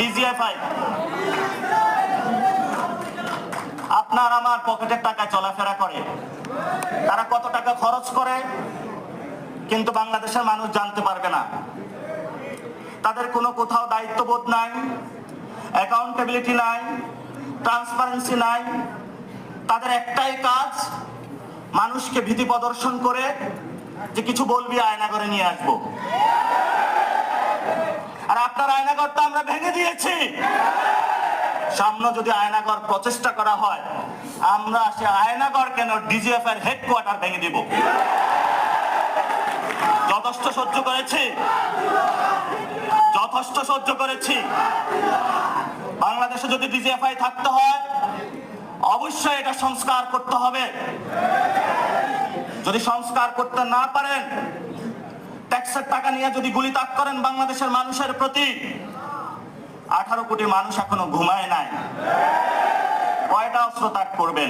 DGFI আপনার আমার পকেটের টাকা চলাফেরা করে। তারা কত টাকা খরচ করে, কিন্তু বাংলাদেশের মানুষ জানতে পারবে না। তাদের কোনো কোথাও দায়িত্ববোধ নাই অ্যাকাউন্টেবিলিটি নাই ট্রান্সপারেন্সি নাই। তাদের একটাই কাজ, মানুষকে ভীতি প্রদর্শন করে যে কিছু বলবি আয়না করে নিয়ে আসব। আপনার আয়নাগরটা আমরা ভেঙে দিয়েছি। সামনে যদি আয়নাগর প্রচেষ্টা করা হয়, আমরা সে আয়নাগর কেন ডিজিএফ এর হেডকোয়ার্টার ভেঙে দিব? যথেষ্ট সহ্য করেছি। যথেষ্ট সহ্য করেছি। বাংলাদেশে যদি ডিজিএফআই থাকতে হয়, অবশ্যই এটা সংস্কার করতে হবে। যদি সংস্কার করতে না পারেন ট্যাক্সের টাকা নিয়ে যদি গুলি তাক করেন বাংলাদেশের মানুষের প্রতি, আঠারো কোটি মানুষ এখনও ঘুমায় নাই। কয়টা অস্ত্র তাক করবেন?